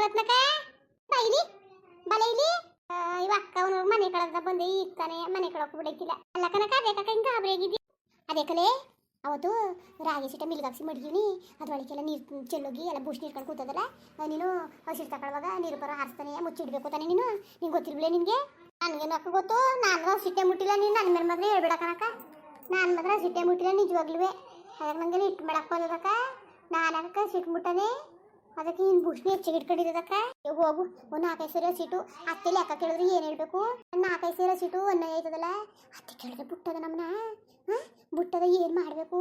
ರತ್ನಕ ಬೈಲಿ ಬಲೈಲಿ ಇವ ಅಕ್ಕ, ಅವನು ಮನೆ ಕಳದ ಬಂದೆ ಈಗ ಮನೆ ಕಳಕ್ ಬಿಡಕ್ಕಿಲ್ಲ. ಅಲ್ಲ ಕನಕ, ಅದೇ ಕಕ್ಕ ಹಿಂಗ ಗಾಬರಿ ಆಗಿದ್ದಿ. ಅದೇ ಕಲೆ. ಅವತ್ತು ರಾಗಿ ಸಿಟ ಮಿಲ್ಗಾಕ್ಸಿ ಮಡಗಿನಿ ಅದ್ರೊಳಗೆಲ್ಲ ನೀರು ಚೆಲ್ಲೋಗಿ ಎಲ್ಲ ಬೂಸ್ಟ್ ನೀರ್ಕೊಂಡು ಕೂತದಲ್ಲ? ನೀನು ಹಸಿರು ತಗೊಳ್ಳುವಾಗ ನೀರು ಬರೋ ಹಾರಿಸ್ತಾನೆ. ಮುಚ್ಚಿಡ್ಬೇಕು ತಾನೆ ನೀನು. ನಿಂಗೆ ಗೊತ್ತಿರ್ಬಿಳೆ ನಿನಗೆ ನನಗೇನು ಅಕ್ಕ ಗೊತ್ತು? ನಾನು ಸಿಟ್ಟೆ ಮುಟ್ಟಿಲ್ಲ ನೀನು. ನನ್ನ ಮೇಲೆ ಮಾತ್ರ ಹೇಳ್ಬೇಡ ಕನಕ. ನಾನು ಮಾತ್ರ ಸಿಟ್ಟೆ ಮುಟ್ಟಿಲ್ಲ ನಿಜವಾಗ್ಲೂ ಅದಕ್ಕೆ ನನಗೆ ಇಟ್ಟು ಬಿಡಕ್ಕೆ ಹೋದಕ್ಕ ನಾನು ಅಕ್ಕ ಸಿಟ್ಟು ಮುಟ್ಟನೆ ಅದಕ್ಕೆ ನೀನು ಬುಷ್ನಿ ಹೆಚ್ಚಿಗೆ ಇಟ್ಕೊಂಡಿದ್ದಕ್ಕ ಹೋಗು. ಒಂದು ನಾಲ್ಕೈದು ಸೀರೆ ಸೀಟು ಅತ್ತೆಲಿ ಅಕ್ಕ ಕೇಳಿದ್ರೆ ಏನು ಹೇಳ್ಬೇಕು? ನಾಲ್ಕೈದು ಸೀರೆ ಸೀಟು ಅನ್ನ ಐತದಲ್ಲ? ಅತ್ತೆ ಕೇಳಿದ್ರೆ ಬುಟ್ಟದ ನಮ್ಮನ್ನ ಹ? ಬುಟ್ಟದ ಏನು ಮಾಡಬೇಕು?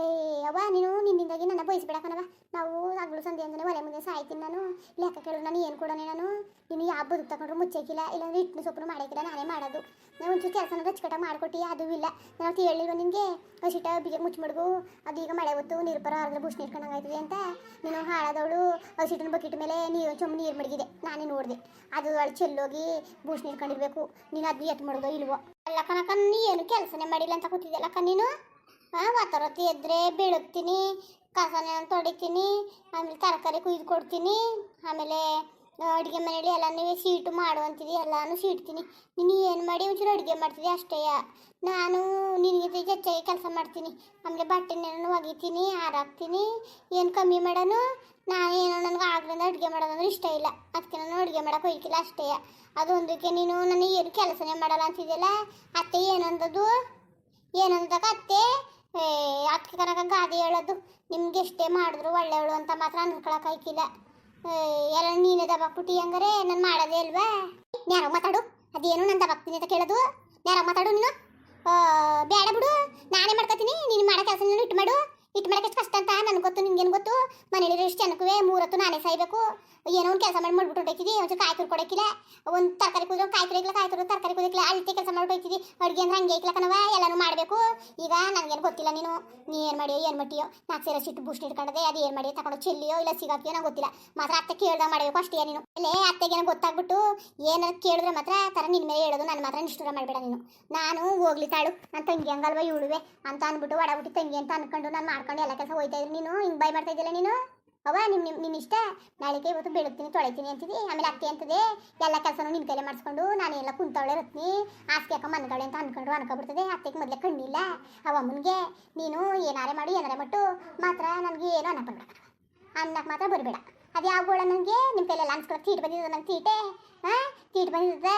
ಏ, ಅವ್ವ, ನೀನು ನಿನ್ನಿಂದಾಗಿ ನನ್ನ ಬಯಸ್ಬೇಡ ಕಣವ ನಾವು ಹಗ್ಲು ಸಂಧಿ ಅಂದ್ರೆ ಒಲೆ ಮುಂದೆ ಸಾಯ್ತೀನಿ ನಾನು. ಲೆಕ್ಕ ಕೇಳು, ನಾನು ಏನು ಕೊಡೋಣ ನಾನು? ನೀನು ಯಾವ ಬದುಕು ತಗೊಂಡ್ರು ಮುಚ್ಚಕ್ಕಿಲ್ಲ ಇಲ್ಲಾಂದ್ರೆ ಇಟ್ಟು ಸೊಪ್ಪು ಮಾಡಕ್ಕಿಲ್ಲ ನಾನೇ ಮಾಡೋದು. ನಾನು ಒಂಚೂರು ಕೆಲಸನ ರಚ್ಕಟ್ಟಾಗಿ ಮಾಡ್ಕೊಟ್ಟಿ, ಅದು ಇಲ್ಲ. ನಾನು ಕೇಳಿವ ನಿನಗೆ? ಹಸಿಟ ಬಿಗೆ ಮುಚ್ಚಿಮಡ್ಗು ಅದು ಈಗ ಮಳೆ ಹೊತ್ತು, ನೀರು ಬರೋ ಅರ್ಧ ಬುಷ್ ನೀರ್ಕೊಂಡಂಗಾಯ್ತದೆ ಅಂತ. ನೀನು ಹಾಳಾದವಳು, ಹಸಿಟ್ಟಿನ ಬಕೆಟ್ ಮೇಲೆ ನೀರು ಚೊಮ್ಮ ನೀರು ಮಡಗಿದೆ. ನಾನೇ ನೋಡಿದೆ. ಅದು ಅಲ್ಲಿ ಚೆಲ್ಲೋಗಿ ಬೂಸ್ ನೀರ್ಕೊಂಡಿರ್ಬೇಕು ನೀನು ಅದು ಎತ್ತು ಮಾಡೋದೋ ಇಲ್ವೋ? ಅಲ್ಲ ನೀ ಏನು ಕೆಲಸನೇ ಮಾಡಿಲ್ಲ ಅಂತ ಕೂತಿದ್ದೆಲ್ಲಕ್ಕ ನೀನು? ವಾತಾವರತಿ ಎದ್ರೆ ಬೀಳುತ್ತೀನಿ, ಕಸನ ತೊಡಿತೀನಿ ಆಮೇಲೆ ತರಕಾರಿ ಕುಯ್ದು ಕೊಡ್ತೀನಿ, ಆಮೇಲೆ ಅಡುಗೆ ಮನೇಲಿ ಎಲ್ಲ ನೀವೇ ಸೀಟು ಮಾಡುವಂತಿದ್ದಿ ಎಲ್ಲಾನು ಸೀಡ್ತೀನಿ ನೀನು ಏನು ಮಾಡಿ ಒಂಚೂರು ಅಡುಗೆ ಮಾಡ್ತಿದ್ದೆ ಅಷ್ಟೇ ನಾನು ನಿನಗೆ ಹೆಚ್ಚಾಗಿ ಕೆಲಸ ಮಾಡ್ತೀನಿ. ಆಮೇಲೆ ಬಟ್ಟೆನೇನು ಒಗಿತೀನಿ, ಹಾರಾಕ್ತೀನಿ. ಏನು ಕಮ್ಮಿ ಮಾಡೋನು? ನಾನು ಏನೋ ನನಗೆ ಆಗ್ಲಿಂದ ಅಡುಗೆ ಮಾಡೋದಂದ್ರೆ ಇಷ್ಟ ಇಲ್ಲ. ಅದಕ್ಕೆ ನಾನು ಅಡುಗೆ ಮಾಡೋಕೆ ಹೋಗಿಲ್ಲ ಅಷ್ಟೇ ಅದೊಂದಕ್ಕೆ ನೀನು ನನಗೆ ಏನು ಕೆಲಸನೇ ಮಾಡಲ್ಲ ಅಂತಿದ್ಯಲ್ಲ? ಅತ್ತೆ ಏನಂದದು ಏನಂದಾಗ ಅತ್ತೆ? ಏ ಕನಕ ಗಾದೆ ಹೇಳೋದು. ನಿಮ್ಗೆ ಎಷ್ಟೇ ಮಾಡಿದ್ರು ಒಳ್ಳೆಯವಳು ಅಂತ ಮಾತ್ರ ಅನ್ಕೊಳಕಾಯ್ಕಿಲ್ಲ ಎಲ್ಲ ನೀನೇ ದಬಾಕ್ಬಿಟ್ಟಿ ಹಂಗಾರೆ? ನಾನು ಮಾಡೋದೇ ಅಲ್ವಾ ಯಾರೋ ಮಾತಾಡು. ಅದೇನು ನಾನು ದಬಾಕ್ತೀನಿ ಅಂತ ಕೇಳೋದು? ಯಾರೋ ಮಾತಾಡು ನೀನು. ಬೇಡ ಬಿಡು. ನಾನೇ ಮಾಡ್ಕೊತೀನಿ. ನೀನು ಮಾಡೋ ಕೆಲಸ ಇಟ್ಟು ಮಾಡು. ಇಟ್ಟು ಮಾಡಕ್ಕೆ ಎಷ್ಟು ನನಗೆ ಗೊತ್ತು ನಿನ್ಗೇನು ಗೊತ್ತು? ಮನೇಲಿ ಎಷ್ಟು ಜನಕ್ಕೂ ಮೂರತ್ತು ನಾನೇ ಸಾಯ್ಬೇಕು. ಏನೋ ಒಂದು ಕೆಲಸ ಮಾಡಿ ಮಾಡ್ಬಿಟ್ಟು ಹೊಟ್ಟೈತಿದಿ ಒಂಚೂರು ಕಾಯಿ ತುರ್ಕೊಡಕ್ಕಿಲ್ಲ ಒಂದು ತರಕಾರಿ ಕುದ್ರೆ ಕಾಯಿ ತುರಿಕ್ಲ ಕಾಯಿ ತುರು ತರಕಾರಿ ಕುದಿಕ್ಲ ಅಳ್ತಿ ಕೆಲಸ ಮಾಡ್ಬಿಟ್ಟೈತಿದಿ ಅಡುಗೆ ಅಂದ್ರೆ ಹಂಗೆ ಐಕ್ಲ ಕಣವ ಎಲ್ಲನೂ ಮಾಡಬೇಕು. ಈಗ ನನಗೇನು ಗೊತ್ತಿಲ್ಲ ನೀನು. ನೀ ಏನು ಮಾಡಿಯೋ, ಏನು ಮಟ್ಟಿಯೋ. ನಾಲ್ಕು ಸೇರೋ ಸಿಟ್ಟು ಬೂಸ್ಟ್ ಇಟ್ಕೊಂಡದೆ ಅದು ಏನು ಮಾಡಿ ತಗೊಂಡು ಚೆಲ್ಲಿಯೋ ಇಲ್ಲ ಸಿಗಾಕಿಯೋ ನಂಗೆ ಗೊತ್ತಿಲ್ಲ. ಮಾತ್ರ ಅತ್ತೆ ಕೇಳ್ದಾಗ ಮಾಡಬೇಕು ಅಷ್ಟೇ ನೀನು. ಅಲ್ಲೇ ಅತ್ತೆಗೇನೋ ಗೊತ್ತಾಗ್ಬಿಟ್ಟು ಏನಾದ್ರು ಕೇಳಿದ್ರೆ ಮಾತ್ರ ತರ ನಿನ್ನ ಮೇಲೆ ಹೇಳೋದು, ನಾನು ಮಾತ್ರ ನಿಷ್ಠುರ ಮಾಡಬೇಡ ನೀನು. ನಾನು ಹೋಗ್ಲಿ ತಾಳು. ನನ್ನ ತಂಗಿ ಹಂಗಲ್ವ ಇವಳುವೆ ಅಂತ ಅಂದ್ಬಿಟ್ಟು ಒಡಬಿಟ್ಟು ತಂಗಿ ಅಂತ ಅನ್ಕೊಂಡು ನಾನು ಮಾಡ್ಕೊಂಡು ಎಲ್ಲ ಕೆಲಸ ಹೋಯ್ತಾ ನೀನು ಹಿಂಗೆ ಬೈ ಮಾಡ್ತಾ ಇದ್ದಿಲ್ಲ ನೀನು? ಅವ ನಿಮ್ಮ ನಿಮ್ಮ ನಿನ್ನ ಇಷ್ಟ? ನಾಳೆಗೆ ಇವತ್ತು ಬೆಳಗ್ತೀನಿ ತೊಳಿತೀನಿ ಅಂತಿದ್ದಿ ಆಮೇಲೆ ಅತ್ತೆ ಅಂತದೆ ಎಲ್ಲ ಕೆಲಸನೂ ನಿನ್ನ ಕೈಲೇ ಮಾಡಿಸ್ಕೊಂಡು ನಾನೆಲ್ಲ ಕುಂತವಳೆ ರತ್ನಿ. ಆಸ್ತಿ ಹಾಕ ಮನ್ಗಳೆ ಅಂತ ಅನ್ಕೊಂಡ್ರು ಅನ್ಕೊಬಿಡ್ತದೆ ಅತ್ತೆಗೆ ಮೊದಲೇ ಕಣ್ಣಿಲ್ಲ. ಅವ ಅಮ್ಮನಿಗೆ, ನೀನು ಏನಾರೇ ಮಾಡಿ, ಏನಾರೇ ಮಟ್ಟು. ಮಾತ್ರ ನನಗೆ ಏನೋ ಅನ್ನಕ್ಕೆ ಬರ್ಬೇಡ ಅನ್ನಕ್ಕೆ ಮಾತ್ರ ಬರಬೇಡ. ಅದು ಯಾವ ಗೋಳ ನನಗೆ ನಿಮ್ಮ ಕೈಲೆಲ್ಲ ಅನ್ಸ್ಕೊಳ ತೀಟ್ ಬಂದಿದ್ದು ನಂಗೆ ತೀಟೆ? ಹಾಂ ತೀಟ್ ಬಂದಿದ್ದೆ?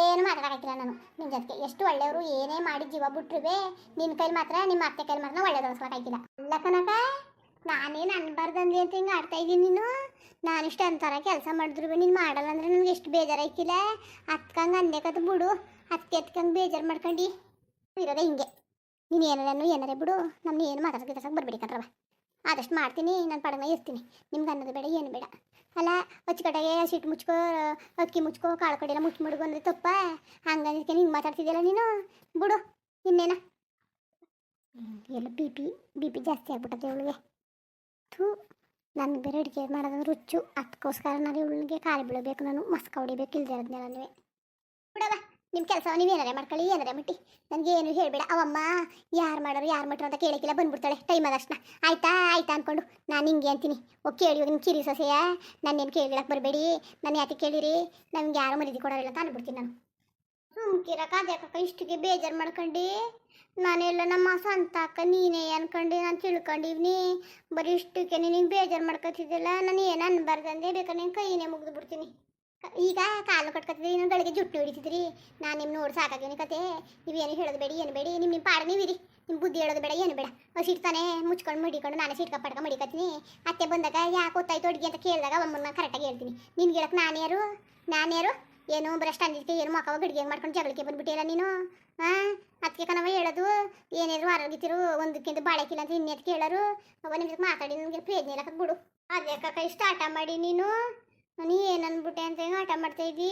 ಏನು ಮಾತಾಡಕ್ಕಿಲ್ಲ ನಾನು. ನಿಮ್ಮ ಜೊತೆಗೆ ಎಷ್ಟು ಒಳ್ಳೆಯವರು ಏನೇ ಮಾಡಿ ಜೀವ ಬಿಟ್ರುವೆ ನಿನ್ನ ಕೈಲಿ ಮಾತ್ರ ನಿಮ್ಮ ಅತ್ತೆ ಕೈಲಿ ಮಾತ್ರ ಒಳ್ಳೇದೋಸ್ಕೊಳಕ್ಕಾಗಿಲ್ಲ ಅಲ್ಲ ಕನಕ ನಾನೇನು ಅನ್ಬಾರ್ದಂದ್ರೆ ಅಂತ ಹಿಂಗೆ ಆಡ್ತಾ ಇದ್ದೀನಿ ನೀನು? ನಾನು ಇಷ್ಟು ಅಂತಾರ ಕೆಲಸ ಮಾಡಿದ್ರು ನೀನು ಮಾಡಲ್ಲ ಅಂದ್ರೆ ನನಗೆ ಎಷ್ಟು ಬೇಜಾರಾಯ್ತಿಲ್ಲ? ಹತ್ಕಂಗೆ ಅಂದೇಕತ್ ಬಿಡು. ಅತ್ತೆ ಎತ್ಕಂಗೆ ಬೇಜಾರು ಮಾಡ್ಕೊಂಡು. ಇರೋದೇ ಹಿಂಗೆ. ನೀನು ಏನಾರನು ಏನಾರೇ ಬಿಡು. ನಮ್ಮನ್ನ ಏನು ಮಾತಾಡೋದು ಕೆಲಸಕ್ಕೆ ಬರಬೇಡಿ ಕಣ್ರವ ಆದಷ್ಟು ಮಾಡ್ತೀನಿ, ನಾನು ಪಡನ ಇರ್ತೀನಿ. ನಿಮ್ಗೆ ಅನ್ನೋದು ಬೇಡ, ಏನು ಬೇಡ. ಅಲ್ಲ ಅಚ್ಚುಕಟ್ಟಾಗೆ ಸಿಟ್ಟು ಮುಚ್ಕೋ, ಅಕ್ಕಿ ಮುಚ್ಕೋ, ಕಾಳು ಕಡೆಯೆಲ್ಲ ಮುಚ್ಚಿ ಮಡ್ಗು ಅಂದ್ರೆ ತಪ್ಪ. ಹಂಗಂದಕ್ಕೆ ಹಿಂಗೆ ಮಾತಾಡ್ತಿದ್ದೀಯಲ್ಲ ನೀನು? ಬಿಡು, ಇನ್ನೇನ? ಎಲ್ಲ ಬಿ ಪಿ ಬಿ ಪಿ ಜಾಸ್ತಿ ಆಗ್ಬಿಟ್ಟದೆ ಇವಳಿಗೆ ಥೂ, ನನಗೆ ಬೇರೆ ಅಡುಗೆ ಮಾಡೋದಂದ್ರೆ ರುಚ್ಚು ಅದಕ್ಕೋಸ್ಕರ ನಾನು ಇವಳಿಗೆ ಕಾಲು ಬೀಳಬೇಕು, ನಾನು ಮಸ್ಕ ಹೊಡಿಬೇಕು, ಇಲ್ದೇ ಇರೋದ್ನೆಲ್ಲ ನೀವೇ. ನಿಮ್ಮ ಕೆಲಸ ನೀವು ಏನಾರೇ ಮಾಡ್ಕೊಳ್ಳಿ, ಏನಾರೇ ಮಟ್ಟಿ ನನಗೆ ಏನು ಹೇಳಬೇಡ. ಅವಮ್ಮ ಯಾರು ಮಾಡೋರು, ಯಾರು ಮಾಡ್ರು ಅಂತ ಕೇಳಕ್ಕಿಲ್ಲ, ಬಂದ್ಬಿಡ್ತಾಳೆ. ಟೈಮ್ ಆದಷ್ಟನ ಆಯ್ತಾ? ಆಯ್ತಾ ಅಂದ್ಕೊಂಡು ನಾನು ಹಿಂಗೆ ಅಂತೀನಿ. ಓ, ಕೇಳಿ ನಿಮ್ಮ ಕಿರಿ ಸೊಸೆಯ. ನಾನೇನು ಕೇಳಿಡಕ್ಕೆ ಬರಬೇಡಿ. ನಾನು ಯಾಕೆ ಕೇಳಿರಿ. ನಮ್ಗೆ ಯಾರು ಮರೀದಿ ಕೊಡೋರಿಲ್ಲ ಅಂತ ಅಂದ್ಬಿಡ್ತೀನಿ ನಾನು. ಸುಮ್ಕಿರಕ್ಕ, ಅದ್ಯಾಕಕ್ಕ ಇಷ್ಟಿಗೆ ಬೇಜಾರು ಮಾಡ್ಕೊಂಡು. ನಾನೆಲ್ಲ ನಮ್ಮ ಸ್ವಂತ ಅಕ್ಕ ನೀನೇ ಅನ್ಕೊಂಡು, ನಾನು ತಿಳ್ಕೊಂಡಿವ್ನಿ. ಬರೀ ಇಷ್ಟಕ್ಕೆ ನಿನಗೆ ಬೇಜಾರು ಮಾಡ್ಕೊತಿದ್ದಿಲ್ಲ, ನಾನು ಏನು ಅನ್ಬಾರ್ದಂದೆ ಬೇಕಾದ್ರೆ ಕೈನೇ ಮುಗಿದು ಬಿಡ್ತೀನಿ. ಈಗ ಕಾಲು ಕಟ್ಕೊತಿದ್ರಿ ಇನ್ನು ಬೆಳಗ್ಗೆ ಜುಟ್ಟು ಹಿಡಿತಿದ್ರಿ. ನಾನು ನಿಮ್ಮ ನೋಡಿ ಸಾಕಾಗೇನೆ ಕತೆ. ನೀವೇನು ಹೇಳೋದು ಬೇಡಿ, ಏನು ಬೇಡಿ. ನಿಮ್ಮ ನಿಮ್ಮ ಪಾಡ ನೀವಿರಿ. ನಿಮ್ಮ ಬುದ್ಧಿ ಹೇಳೋದು ಬೇಡ, ಏನು ಬೇಡ. ಸಿಡ್ತಾನೆ ಮುಚ್ಕೊಂಡು ಮಡಿಕೊಂಡು ನಾನು ಸಿಟ್ಕ ಪಡ್ಕ ಮಡಿಕತ್ತೀನಿ. ಅತ್ತೆ ಬಂದಾಗ, ಯಾಕೆ ಗೊತ್ತಾಯ್ತು ಅಡುಗೆ ಅಂತ ಕೇಳಿದಾಗ ಅಮ್ಮನ ಕರೆಕ್ಟಾಗಿ ಹೇಳ್ತೀನಿ. ನಿನ್ಗೆ ಹೇಳಕ್ಕೆ ನಾನು ಯಾರು? ನಾನು ಯಾರು? ಏನು ಬ್ರಷ್ಟ್ ಅಂದಿದ್ದಕ್ಕೆ ಏನು ಮಕ್ಕವ ಗಡಿಗೆ ಮಾಡ್ಕೊಂಡು ಜಗಳಕ್ಕೆ ಬಂದ್ಬಿಟ್ಟಿಲ್ಲ ನೀನು? ಹಾಂ ಅದಕ್ಕೆ ಕನವ ಹೇಳೋದು ಏನೇನು ಆರೋಗ್ಯತಿರು ಒಂದಕ್ಕಿಂತ ಬಾಳೆಕಿಲ್ಲ ಅಂತ ಇನ್ನೇದು ಕೇಳೋರು? ಅವ ನಿಮ್ಗೆ ಮಾತಾಡಿ, ನನಗೆ ಪ್ರಯೋಜನ ಬಿಡು. ಅದೇ ಕಕ್ಕ ಇಷ್ಟ ಆಟ ಮಾಡಿ ನೀನು? ನೀ ಏನು ಅಂತ ಹಿಂಗೆ ಆಟ ಮಾಡ್ತಾ ಇದ್ದಿ?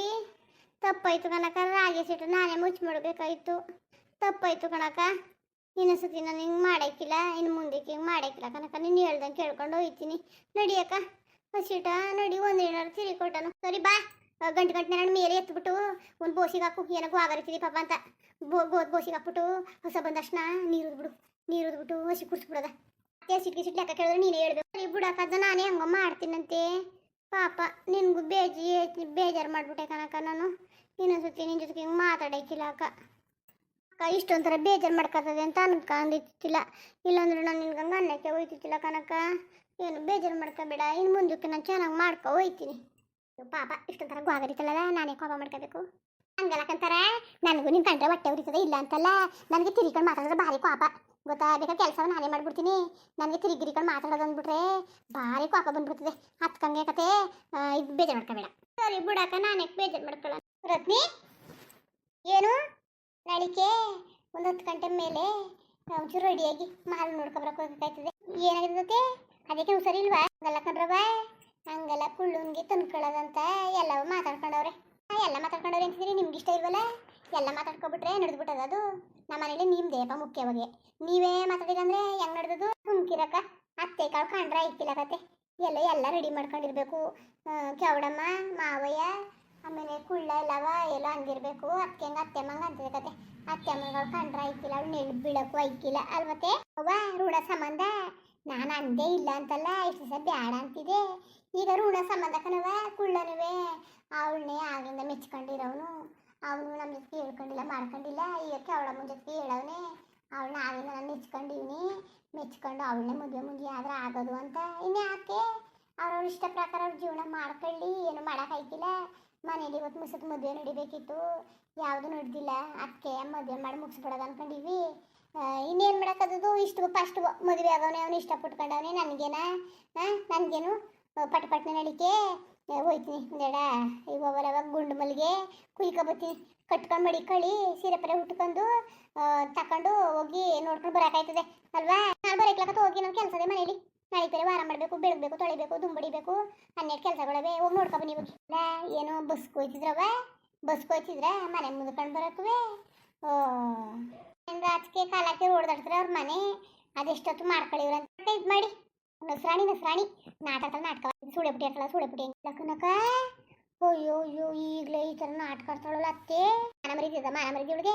ತಪ್ಪಾಯ್ತು ಕಣಕ ರಾಗಿ ಸಿಟ್ಟು ನಾನೇ ಮುಚ್ಚಿ ಮಾಡಬೇಕಾಯ್ತು. ತಪ್ಪಾಯ್ತು ಕಣಕ ಇನ್ನೊಂದ್ಸತಿ ನಾನು ಹಿಂಗೆ ಮಾಡಕ್ಕಿಲ್ಲ ಇನ್ನು ಮುಂದಕ್ಕೆ ಹಿಂಗೆ ಮಾಡಕ್ಕಿಲ್ಲ ಕಣಕ ನೀನು ಹೇಳ್ದಂಗೆ ಕೇಳ್ಕೊಂಡು ಹೋಗ್ತೀನಿ ನಡಿಯಕ್ಕ ಹಸಿಟ ನಡಿ, ಒಂದು ಏನಾರು ತಿರಿ ಕೊಟ್ಟನು. ಸರಿ ಬಾ ಗಂಟು ಗಂಟೆ ನನ್ನ ಮೇಲೆ ಎತ್ಬಿಟ್ಟು ಒಂದು ಬೋಸಿಗೆ ಹಾಕು, ಏನಕ್ಕೂ ಆಗರಿತೀರಿ ಪಾಪ ಅಂತ. ಬೋ ಗೋ ಬೋಸಿಗೆ ಹಾಕ್ಬಿಟ್ಟು ಹೊಸ ಬಂದಷ್ಟನ ನೀರು ಬಿಡು, ನೀರು ಬಿಟ್ಟು ಹಸಿ ಕುಡಿಸ್ಬಿಡೋದ. ಅತ್ತೆ ಸಿಟ್ಗೆ ಸಿಟ್ಲಿ ಅಕ್ಕ ಕೇಳಿದ್ರೆ, ನೀನೇ ಹೇಳ್ಬೇಕು. ಸರಿ ಬಿಡಕ್ಕ ನಾನೇ ಹಂಗ ಮಾಡ್ತೀನಂತೆ. ಪಾಪ, ನಿನಗೂ ಬೇಜಿ ಬೇಜಾರು ಮಾಡ್ಬಿಟ್ಟೆ ಕನಕ ನಾನು. ಇನ್ನೊಂದ್ಸತಿ ನಿನ್ನ ಜೊತೆಗೆ ಹಿಂಗೆ ಮಾತಾಡೋಕ್ಕಿಲ್ಲ ಅಕ್ಕ. ಅಕ್ಕ ಇಷ್ಟೊಂಥರ ಬೇಜಾರು ಮಾಡ್ಕೊತದೆ ಅಂತ ಅನ್ಕೊಂಡಿತ್ತಿಲ್ಲ ಇಲ್ಲಾಂದ್ರೆ ನಾನು ನಿನ್ಗೆ ಹಂಗೆ ಅನ್ನಕ್ಕೆ ಹೋಯ್ತಿತ್ತಿಲ್ಲ ಕಣಕ್ಕ. ಏನು ಬೇಜಾರು ಮಾಡ್ಕೋಬೇಡ ಇನ್ನು ಮುಂದಕ್ಕೆ ನಾನು ಚೆನ್ನಾಗಿ ಮಾಡ್ಕೊ ಹೋಯ್ತೀನಿ. ಪಾಪ ಇಷ್ಟೊಂಥರ ಗೋಗರಿತಲ್ಲ ನಾನೇ ಕೋಪ ಮಾಡ್ಕೋಬೇಕು. ಹಂಗಲ್ಲಕ್ಕಂತಾರ ನನಗೂ ನಿನ್ ಕಂಡ್ರೆ ಹೊಟ್ಟೆ ಉರಿತದೆ ಇಲ್ಲ ಅಂತಲ್ಲ. ನನಗೆ ತಿರ್ಕೊಂಡು ಮಾತಾಡಿದ್ರೆ ಭಾರಿ ಕೋಪ. ಗೊತ್ತಾ? ಬೇಕಾದ್ರೆ ಕೆಲಸ ನಾನೇ ಮಾಡ್ಬಿಡ್ತೀನಿ. ನನಗೆ ತಿರುಗಿರಿಕೊಂಡು ಮಾತಾಡೋದು ಅಂದ್ಬಿಟ್ರೆ ಭಾರಿ ಕೋಪ ಬಂದ್ಬಿಡ್ತದೆ. ಹತ್ಕಂಗೆ ಕತೆ. ಇದು ಬೇಜಾರು ಮಾಡ್ಕೋಬೇಡ. ಸರಿ ಬಿಡಾಕ ನಾನೇ ಬೇಜಾರು ಮಾಡ್ಕೊಳ್ಳ ರತ್ನಿ? ಏನು? ನಳಿಕೆ? ಒಂದು ಹತ್ತು ಗಂಟೆ ಮೇಲೆ ಒಂಚೂರು ರೆಡಿಯಾಗಿ ಮಾಲ್ ನೋಡ್ಕೊಬರಕ್ಕೆ ಹೋಗ್ಬೇಕಾಯ್ತದೆ. ಏನಾಗಿರ್ತದೆ ಅದಕ್ಕೆ ಹುಷಾರಿ ಇಲ್ವಾ? ಹಂಗಲ್ಲ ಕಣ್ರವ ಹಂಗಲ್ಲ ಕುಳ್ಳುಂಗಿ ತಂದ್ಕೊಳ್ಳೋದಂತ ಎಲ್ಲವೂ ಮಾತಾಡ್ಕೊಂಡವ್ರೆ. ಎಲ್ಲ ಮಾತಾಡ್ಕೊಂಡವ್ರೆ ಅಂತಿದ್ರಿ ನಿಮ್ಗೆ ಇಷ್ಟ ಇಲ್ವಲ್ಲ? ಎಲ್ಲ ಮಾತಾಡ್ಕೊಬಿಟ್ರೆ ನಡೆದ್ಬಿಟ್ಟದ ಅದು. ನಮ್ಮ ಮನೇಲಿ ನಿಮ್ದೇಪ ಮುಖ್ಯವಾಗಿ. ನೀವೇ ಮಾತಾಡಿದಂದ್ರೆ ಹೆಂಗ್ ನಡೆದದು? ಹುಂಕಿರಕ ಅತ್ತೆ ಕಾಳು ಕಂಡ್ರ ಇಕ್ಕಿಲ್ಲ ಕತೆ. ಎಲ್ಲ ಎಲ್ಲ ರೆಡಿ ಮಾಡ್ಕೊಂಡಿರ್ಬೇಕು. ಕೆವಡಮ್ಮ ಮಾವಯ್ಯ, ಆಮೇಲೆ ಕುಳ್ಳ ಎಲ್ಲವ ಎಲ್ಲ ಹಂಗಿರ್ಬೇಕು. ಅತ್ತೆ ಹಂಗ ಅತ್ತೆ ಮಂಗ ಅಂತಿದೆ ಕತೆ. ಅತ್ತೆ ಅಮ್ಮಗಳು ಕಂಡ್ರ ಐತಿಲ್ಲ, ಅವ್ಳು ನೆಲ್ ಬೀಳಕ್ಕೂ ಅಲ್ ಮತ್ತೆ? ಅವ್ವ, ಋಣ ಸಂಬಂಧ? ನಾನು ಅಂದೇ ಇಲ್ಲ ಅಂತಲ್ಲ, ಇಷ್ಟು ಸಹ ಬ್ಯಾಡ ಅಂತಿದೆ. ಈಗ ಋಣ ಸಂಬಂಧ ಕಣವ ಕುಳ್ಳನುವೆ. ಅವಳನ್ನೇ ಆಗಿಂದ ಮೆಚ್ಕೊಂಡಿರೋನು ಅವನು ನಮ್ಮ ಜೊತೆ ಹೇಳ್ಕೊಂಡಿಲ್ಲ ಮಾಡ್ಕೊಂಡಿಲ್ಲ ಈಗಕ್ಕೆ ಅವಳ ಮುಂದೆ ಜೊತೆ ಹೇಳವನೆ. ಅವಳನ್ನ ಆಗಿನ ನಾನು ಮೆಚ್ಕೊಂಡಿವ್ನಿ. ಮೆಚ್ಕೊಂಡು ಅವಳನ್ನೇ ಮದುವೆ ಮುಂದೆ ಆದ್ರೆ ಆಗೋದು ಅಂತ. ಇನ್ನು ಯಾಕೆ? ಅವ್ರವ್ರ ಇಷ್ಟ ಪ್ರಕಾರ ಅವ್ರ ಜೀವನ ಮಾಡ್ಕೊಳ್ಳಿ. ಏನು ಮಾಡೋಕ್ಕಾಯ್ತಿಲ್ಲ ಮನೇಲಿ ಇವತ್ತು ಮುಸತ್ ಮದುವೆ ನಡಿಬೇಕಿತ್ತು. ಯಾವುದು ನಡೆದಿಲ್ಲ. ಅದಕ್ಕೆ ಮದುವೆ ಮಾಡಿ ಮುಗಿಸ್ಬಿಡೋದು ಅನ್ಕೊಂಡಿವಿ ಇನ್ನೇನು ಮಾಡೋಕ್ಕದು ಇಷ್ಟು ಫಸ್ಟ್ ಮದುವೆ ಆಗೋನೆ ಅವನು ಇಷ್ಟಪಟ್ಕೊಂಡವನೆ. ನನಗೇನ? ನನಗೇನು? ಪಟ್ ನಡಿಕೆ. ಹೋಯ್ತೀನಿ ಈಗ ಅವರವಾಗ ಗುಂಡು ಮಲ್ಲಿಗೆ ಕುಯ್ಕೊಬತ್ತೀನಿ ಕಟ್ಕೊಂಡು ಕಳಿ, ಸೀರೆ ಪರೆ ಉಟ್ಕೊಂಡು ತಕೊಂಡು ಹೋಗಿ ನೋಡ್ಕೊಂಡು ಬರೋಕ್ಕಾಯ್ತದೆ ಅಲ್ವಾ? ನಾನು ಬರೋಕ್ಲಕ್ಕ ಹೋಗಿ ನನ್ನ ಕೆಲಸದೆ ಮನೇಲಿ. ನಾಳೆ ಬೇರೆ ವಾರ ಮಾಡಬೇಕು ಬೆಳಗ್ಬೇಕು ತೊಳಿಬೇಕು, ದುಂಬಡಿಬೇಕು. ಹನ್ನೆರಡು ಕೆಲಸಗಳವೆ, ಹೋಗಿ ನೋಡ್ಕೊ ಬನ್ನಿ ಹೋಗಿ ಇಲ್ಲ, ಏನೋ ಬಸ್ ಹೋಯ್ತಿದ್ರವ ಬಸ್ ಹೋಯ್ತಿದ್ರ? ಮನೆ ಮುಂದ್ಕೊಂಡು ಓ ಏನು ರಾಜಕೀಯ ಕಾಲಕ್ಕೆ ಓಡ್ದಾಡ್ತಾರೆ ಅವ್ರ ಮನೆ? ಅದೆಷ್ಟೊತ್ತು ಮಾಡ್ಕೊಳ್ಳಿ ಅಂತ ಇದು ಮಾಡಿ. ನಸ್ರಾಣಿ ನಸ್ರಾಣಿ. ನಾಟಕ ನಾಟಕ ಸುಳೆ ಪುಟಿ ಹಾಕಲ್ಲ ಸುಳೆ ಪುಟಿ ಲಕ್ಕನಕ ಅಯ್ಯೋ ಅಯ್ಯೋ, ಈಗಲೇ ಈ ಥರ ನಾಟಕ ಅತ್ತೆ. ಮಾನ ಮರಿತಿದ್ದ, ಮಾನ ಮರಿದಿ ಇವಳಿಗೆ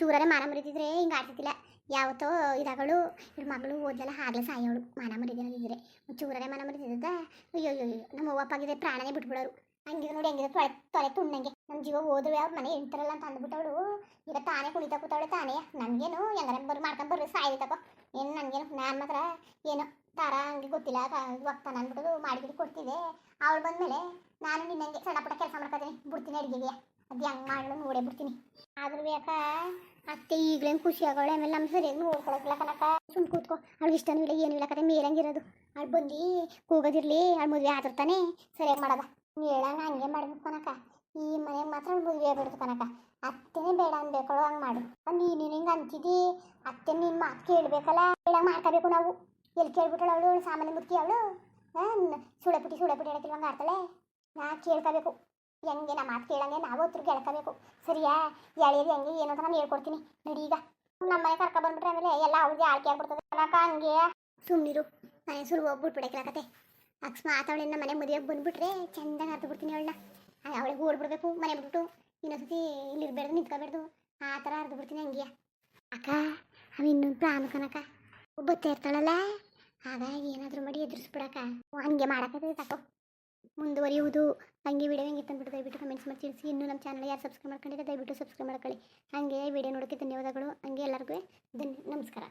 ಚೂರರೆ ಮಾನ ಮರಿತಿದ್ರೆ ಹಿಂಗೆ ಆಡ್ತಿದ್ದಿಲ್ಲ. ಯಾವತ್ತೋ ಇದಾಗಳು ಇವ್ರ ಮಗಳು ಓದಲ್ಲ ಹಾಗೆ ಸಾಯೋಳು. ಮಾನ ಮರಿದಿದ್ರೆ ಚೂರರೆ ಮಾನ ಮರಿತಿದ್ದ ಅಯ್ಯೋ ಅಯ್ಯೋ ನಮ್ಮ ಅವ್ವಪ್ಪಾಗಿದೆ ಪ್ರಾಣನೇ ಬಿಟ್ಬಿಡೋರು. ಹಂಗಿದ್ರು ನೋಡಿ ಹಂಗಿದ್ರೆ ತೊಳೆ ತೊಳೆ ತುಂಡಂಗೆ. ನಮ್ಮ ಜೀವ ಓದುವ, ಅವ್ರ ಮನೆ ಎಂಟರಲ್ಲ ಅಂತ ಅಂದ್ಬಿಟ್ಟವಳು. ಈಗ ತಾನೇ ಕುಣಿತಾ ಕೂತಾವಳೆ ತಾನೇ. ನನಗೇನು ಹೆಂಗಾರ ಬರ್ರಿ ಮಾಡ್ಕೊಂಡು ಬರ್ರಿ ಸಾಯಿತಪ್ಪ ಏನು ನನಗೇನು, ನಾನು ಮಾತ್ರ ಏನೋ ತಾರ ಹಂಗೆ ಗೊತ್ತಿಲ್ಲ ಹೋಗ್ತಾನ ಅಂದ್ಬಿಟ್ಟು ಮಾಡಿಬಿಟ್ಟು ಕೊಡ್ತಿದ್ದೆ. ಅವಳು ಬಂದಮೇಲೆ ನಾನು ನಿನ್ನಂಗೆ ಸಣ್ಣ ಪುಟ್ಟ ಕೆಲಸ ಮಾಡ್ಕೊತೀನಿ, ಬಿಡ್ತೀನಿ ಅಡುಗೆಗೆ. ಅದು ಹೆಂಗೆ ಮಾಡಲು ನೋಡೇ ಬಿಡ್ತೀನಿ. ಆದ್ರೂ ಬೇಕ ಅತ್ತೆ ಈಗಲೇನು ಖುಷಿ ಆಗೋಳೆ, ಆಮೇಲೆ ನಮ್ಮ ಸರಿಯಾಗಿ ನೋಡ್ಕೊಳಕ್ಕಿಲ್ಲ ಕನಕ ಸುಮ್ ಕೂತ್ಕೊ ಅವ್ಳು ಇಷ್ಟನೂ ಇಲ್ಲ, ಏನು ಇಲ್ಲ ಕತೆ ಮೇಲಂಗಿರೋದು ಅವ್ಳು ಬಂದು, ಕೂಗೋದಿರಲಿ, ಅವ್ಳು ಮದುವೆ ಆದಿರ್ತಾನೆ ಸರಿಯಾಗಿ ಮಾಡೋದ. ಹೇಳಂಗ ಹಂಗೆ ಮಾಡ್ಬೇಕು ಕನಕ ಈ ಮನೆಗೆ ಮಾತ್ರ ಮದುವೆ ಆಗ್ಬಿಡ್ತು ಕನಕ ಅತ್ತೆನೇ ಬೇಡ ಅನ್ಬೇಕಳು, ಹಂಗೆ ಮಾಡು. ನೀನು ಹಿಂಗೆ ಅಂತಿದ್ದಿ ಅತ್ತೆ ನಿನ್ನ ಮಾತು ಕೇಳಬೇಕಲ್ಲ, ಹೇಳಂಗೆ ಮಾಡ್ಕೋಬೇಕು ನಾವು. ಎಲ್ಲಿ ಕೇಳ್ಬಿಟ್ಟಳು ಅವಳು? ಸಾಮಾನ್ಯ ಮುದುಕಿ ಅವಳು? ಸುಳೆ ಪುಟಿ ಸುಳೆ ಪುಟಿ ಹೇಳಕ್ಕಿಲ್ಲ ಆಡ್ತಾಳೆ? ನಾ ಕೇಳ್ಕೋಬೇಕು. ಹೆಂಗೆ ನಮ್ಮ ಮಾತು ಕೇಳಂಗೆ ನಾವು ಹತ್ರ ಕೇಳ್ಕೋಬೇಕು ಸರಿಯಾ? ಎಳೆಯೋದು ಹೆಂಗೆ, ಏನು ಅಂತ ನಾನು ಹೇಳ್ಕೊಡ್ತೀನಿ. ನಡಿ ಈಗ. ನಮ್ಮ ಮನೆ ಕರ್ಕೊ ಬಂದ್ಬಿಟ್ರೆ ಆಮೇಲೆ ಎಲ್ಲ ಅವ್ರಿಗೆ ಆಳ್ಕೆ ಆಗ್ಬಿಡ್ತದೆ. ಕನಕ ಹಂಗೆ. ಸುಮ್ಮನಿರು ನಾನು ಸುರು ಹೋಗ್ಬಿಟ್ಬಿಡಕ್ಕೆ ಕತೆ ಅಕಸ್ಮಾತ್ ಅವಳನ್ನ ಮನೆ ಮದುವೆಗೆ ಬಂದ್ಬಿಟ್ರೆ ಚೆಂದಾಗಿ ಹರ್ದು ಬಿಡ್ತೀನಿ ಅವಳನ್ನ. ಅವಳಿಗೆ ಓಡ್ಬಿಡ್ಬೇಕು ಮನೆ ಬಿಟ್ಬಿಟ್ಟು ಇನ್ನೊಂದ್ಸತಿ ಇಲ್ಲಿ ಇರ್ಬೇಡ್ದು, ನಿಂತ್ಕೊಬೇಡ್ದು. ಆ ಥರ ಹರ್ದು ಬಿಡ್ತೀನಿ ಹಂಗೆ. ಅಕ್ಕ, ಅವ ಇನ್ನೊಂದು ಪ್ರಾಣ ಕನಕ ಬತ್ತಾ ಆಗ ಏನಾದರೂ ಮಾಡಿ ಎದುರಿಸ್ಬಿಡಕ್ಕ. ಹಂಗೆ ಮಾಡಕ್ಕೆ ಸಾಕು. ಮುಂದುವರಿಯುವುದು. ಹಂಗೆ ವಿಡಿಯೋ ಹೆಂಗೆ ತಂದ್ಬಿಟ್ಟು ದಯವಿಟ್ಟು ಕಮೆಂಟ್ಸ್ ಮಾಡಿ ತಿಳಿಸಿ ಇನ್ನೂ ನಮ್ಮ ಚಾನಲ್ ಯಾರು ಸಬ್ಸ್ಕ್ರೈಬ್ ಮಾಡ್ಕೊಂಡಿದ್ದೆ ದಯವಿಟ್ಟು ಸಬ್ಸ್ಕ್ರೈಬ್ ಮಾಡ್ಕೊಳ್ಳಿ. ಹಾಗೆ ವಿಡಿಯೋ ನೋಡೋಕ್ಕೆ ಧನ್ಯವಾದಗಳು. ಹಂಗೆ ಎಲ್ಲರಿಗೂ ಧನ್ಯ, ನಮಸ್ಕಾರ.